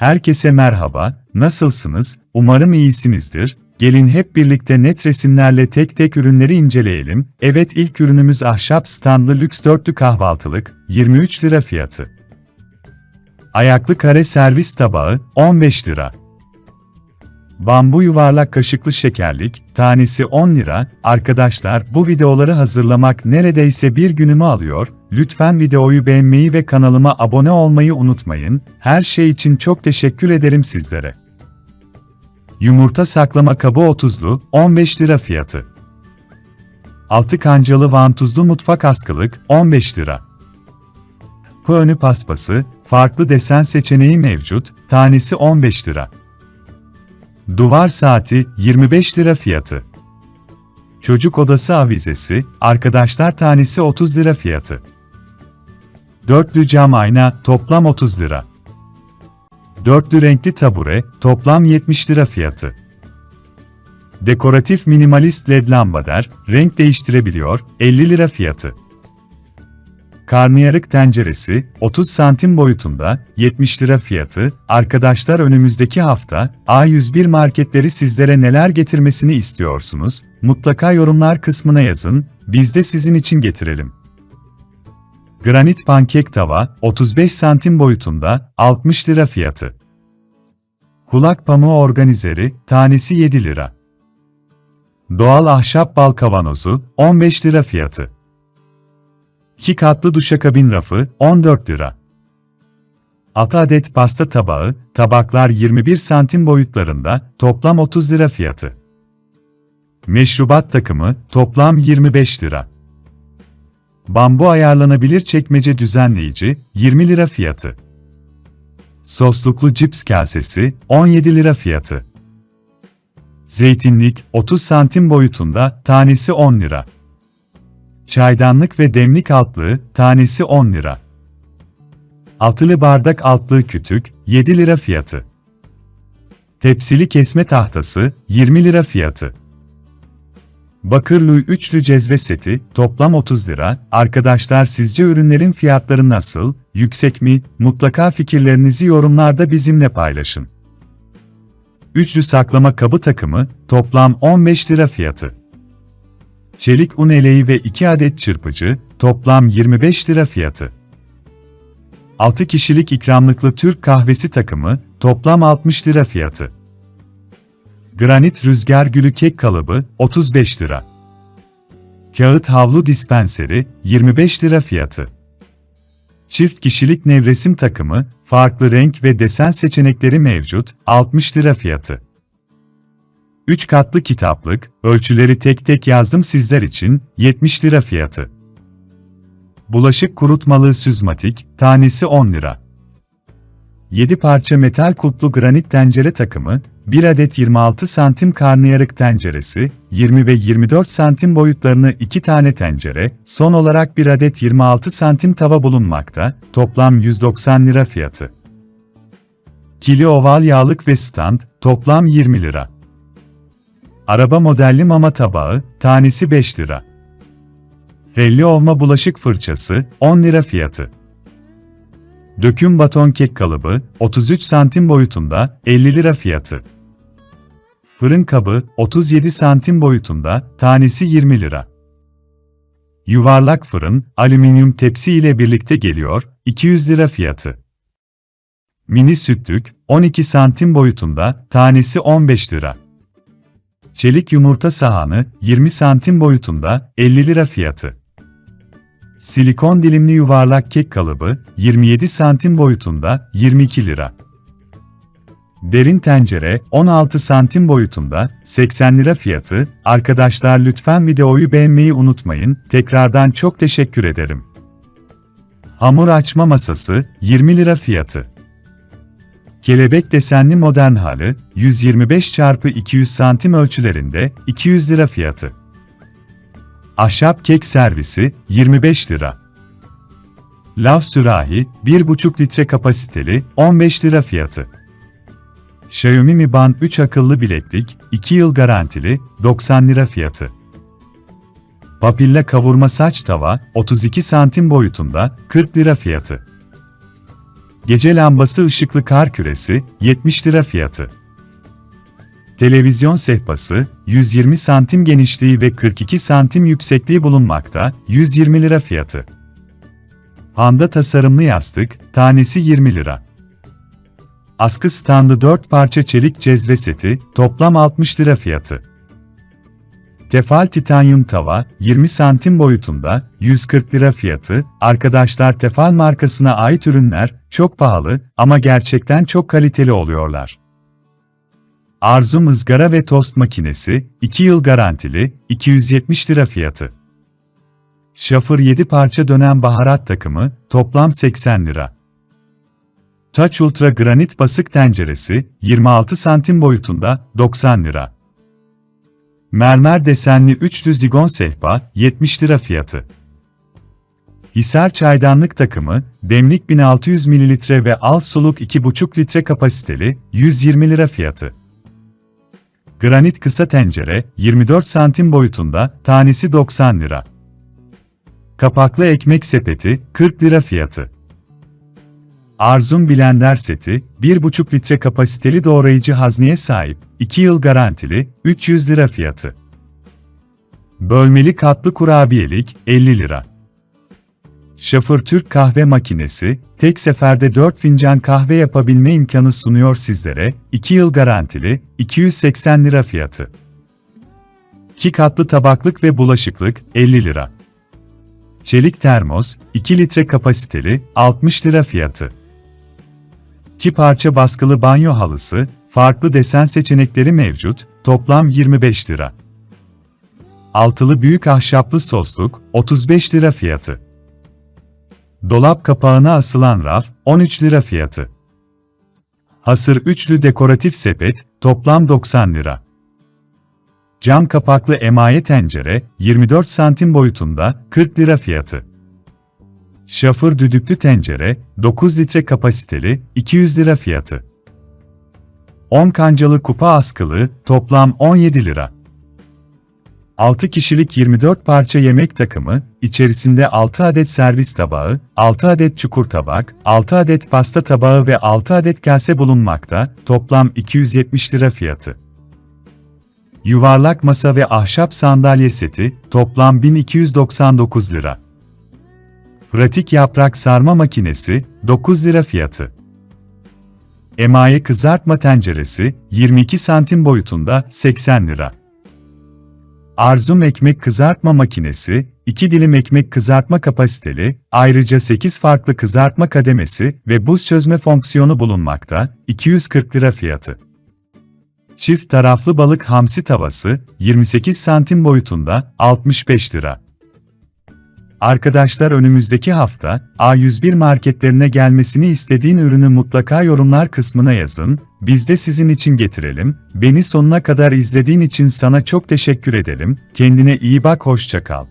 Herkese merhaba, nasılsınız? Umarım iyisinizdir. Gelin hep birlikte net resimlerle tek tek ürünleri inceleyelim. Evet ilk ürünümüz ahşap standlı lüks dörtlü kahvaltılık, 23 lira fiyatı. Ayaklı kare servis tabağı, 15 lira. Bambu yuvarlak kaşıklı şekerlik, tanesi 10 lira. Arkadaşlar bu videoları hazırlamak neredeyse bir günümü alıyor. Lütfen videoyu beğenmeyi ve kanalıma abone olmayı unutmayın. Her şey için çok teşekkür ederim sizlere. Yumurta saklama kabı 30'lu, 15 lira fiyatı. Altı kancalı vantuzlu mutfak askılık, 15 lira. Pı önü paspası, farklı desen seçeneği mevcut, tanesi 15 lira. Duvar saati 25 lira fiyatı. Çocuk odası avizesi, arkadaşlar tanesi 30 lira fiyatı. Dörtlü cam ayna, toplam 30 lira. Dörtlü renkli tabure, toplam 70 lira fiyatı. Dekoratif minimalist led lambader, renk değiştirebiliyor, 50 lira fiyatı. Karnıyarık tenceresi, 30 santim boyutunda, 70 lira fiyatı. Arkadaşlar önümüzdeki hafta, A101 marketleri sizlere neler getirmesini istiyorsunuz? Mutlaka yorumlar kısmına yazın, biz de sizin için getirelim. Granit pankek tava, 35 santim boyutunda, 60 lira fiyatı. Kulak pamuğu organizeri, tanesi 7 lira. Doğal ahşap bal kavanozu, 15 lira fiyatı. 2 katlı duşakabin rafı, 14 lira. 6 adet pasta tabağı, tabaklar 21 santim boyutlarında, toplam 30 lira fiyatı. Meşrubat takımı, toplam 25 lira. Bambu ayarlanabilir çekmece düzenleyici, 20 lira fiyatı. Sosluklu cips kasesi, 17 lira fiyatı. Zeytinlik, 30 santim boyutunda, tanesi 10 lira. Çaydanlık ve demlik altlığı, tanesi 10 lira. Altılı bardak altlığı kütük, 7 lira fiyatı. Tepsili kesme tahtası, 20 lira fiyatı. Bakırlı üçlü cezve seti, toplam 30 lira. Arkadaşlar sizce ürünlerin fiyatları nasıl, yüksek mi? Mutlaka fikirlerinizi yorumlarda bizimle paylaşın. Üçlü saklama kabı takımı, toplam 15 lira fiyatı. Çelik un eleği ve 2 adet çırpıcı, toplam 25 lira fiyatı. 6 kişilik ikramlıklı Türk kahvesi takımı, toplam 60 lira fiyatı. Granit rüzgar gülü kek kalıbı, 35 lira. Kağıt havlu dispenseri, 25 lira fiyatı. Çift kişilik nevresim takımı, farklı renk ve desen seçenekleri mevcut, 60 lira fiyatı. 3 katlı kitaplık, ölçüleri tek tek yazdım sizler için, 70 lira fiyatı. Bulaşık kurutmalığı süzmatik, tanesi 10 lira. 7 parça metal kulplu granit tencere takımı, 1 adet 26 santim karnıyarık tenceresi, 20 ve 24 santim boyutlarını 2 tane tencere, son olarak 1 adet 26 santim tava bulunmakta, toplam 190 lira fiyatı. Kili oval yağlık ve stand, toplam 20 lira. Araba modelli mama tabağı, tanesi 5 lira. Felli olma bulaşık fırçası, 10 lira fiyatı. Döküm baton kek kalıbı, 33 santim boyutunda, 50 lira fiyatı. Fırın kabı, 37 santim boyutunda, tanesi 20 lira. Yuvarlak fırın, alüminyum tepsi ile birlikte geliyor, 200 lira fiyatı. Mini sütlük, 12 santim boyutunda, tanesi 15 lira. Çelik yumurta sahanı, 20 santim boyutunda, 50 lira fiyatı. Silikon dilimli yuvarlak kek kalıbı, 27 santim boyutunda, 22 lira. Derin tencere, 16 santim boyutunda, 80 lira fiyatı. Arkadaşlar lütfen videoyu beğenmeyi unutmayın. Tekrardan çok teşekkür ederim. Hamur açma masası, 20 lira fiyatı. Kelebek desenli modern halı, 125 x 200 santim ölçülerinde, 200 lira fiyatı. Ahşap kek servisi, 25 lira. Lav sürahi, 1,5 litre kapasiteli, 15 lira fiyatı. Xiaomi Mi Band 3 akıllı bileklik, 2 yıl garantili, 90 lira fiyatı. Papilla kavurma saç tava, 32 santim boyutunda, 40 lira fiyatı. Gece lambası ışıklı kar küresi, 70 lira fiyatı. Televizyon sehpası, 120 santim genişliği ve 42 santim yüksekliği bulunmakta, 120 lira fiyatı. Panda tasarımlı yastık, tanesi 20 lira. Askı standı 4 parça çelik cezve seti, toplam 60 lira fiyatı. Tefal titanyum tava, 20 santim boyutunda, 140 lira fiyatı. Arkadaşlar Tefal markasına ait ürünler, çok pahalı ama gerçekten çok kaliteli oluyorlar. Arzu ızgara ve tost makinesi, 2 yıl garantili, 270 lira fiyatı. Şafır 7 parça dönen baharat takımı, toplam 80 lira. Touch Ultra granit basık tenceresi, 26 santim boyutunda, 90 lira. Mermer desenli üçlü zigon sehpa, 70 lira fiyatı. Hisar çaydanlık takımı, demlik 1600 ml ve alt soluk 2,5 litre kapasiteli, 120 lira fiyatı. Granit kısa tencere, 24 santim boyutunda, tanesi 90 lira. Kapaklı ekmek sepeti, 40 lira fiyatı. Arzum blender seti, 1,5 litre kapasiteli doğrayıcı hazneye sahip, 2 yıl garantili, 300 lira fiyatı. Bölmeli katlı kurabiyelik, 50 lira. Şafır Türk kahve makinesi, tek seferde 4 fincan kahve yapabilme imkanı sunuyor sizlere, 2 yıl garantili, 280 lira fiyatı. 2 katlı tabaklık ve bulaşıklık, 50 lira. Çelik termos, 2 litre kapasiteli, 60 lira fiyatı. 2 parça baskılı banyo halısı, farklı desen seçenekleri mevcut, toplam 25 lira. Altılı büyük ahşaplı sosluk, 35 lira fiyatı. Dolap kapağına asılan raf, 13 lira fiyatı. Hasır üçlü dekoratif sepet, toplam 90 lira. Cam kapaklı emaye tencere, 24 santim boyutunda, 40 lira fiyatı. Şafır düdüklü tencere, 9 litre kapasiteli, 200 lira fiyatı. 10 kancalı kupa askılı, toplam 17 lira. 6 kişilik 24 parça yemek takımı, içerisinde 6 adet servis tabağı, 6 adet çukur tabak, 6 adet pasta tabağı ve 6 adet kase bulunmakta, toplam 270 lira fiyatı. Yuvarlak masa ve ahşap sandalye seti, toplam 1299 lira. Pratik yaprak sarma makinesi, 9 lira fiyatı. Emaye kızartma tenceresi, 22 santim boyutunda, 80 lira. Arzum ekmek kızartma makinesi, 2 dilim ekmek kızartma kapasiteli, ayrıca 8 farklı kızartma kademesi ve buz çözme fonksiyonu bulunmakta, 240 lira fiyatı. Çift taraflı balık hamsi tavası, 28 santim boyutunda, 65 lira. Arkadaşlar önümüzdeki hafta A101 marketlerine gelmesini istediğin ürünü mutlaka yorumlar kısmına yazın. Biz de sizin için getirelim. Beni sonuna kadar izlediğin için sana çok teşekkür ederim. Kendine iyi bak, hoşça kal.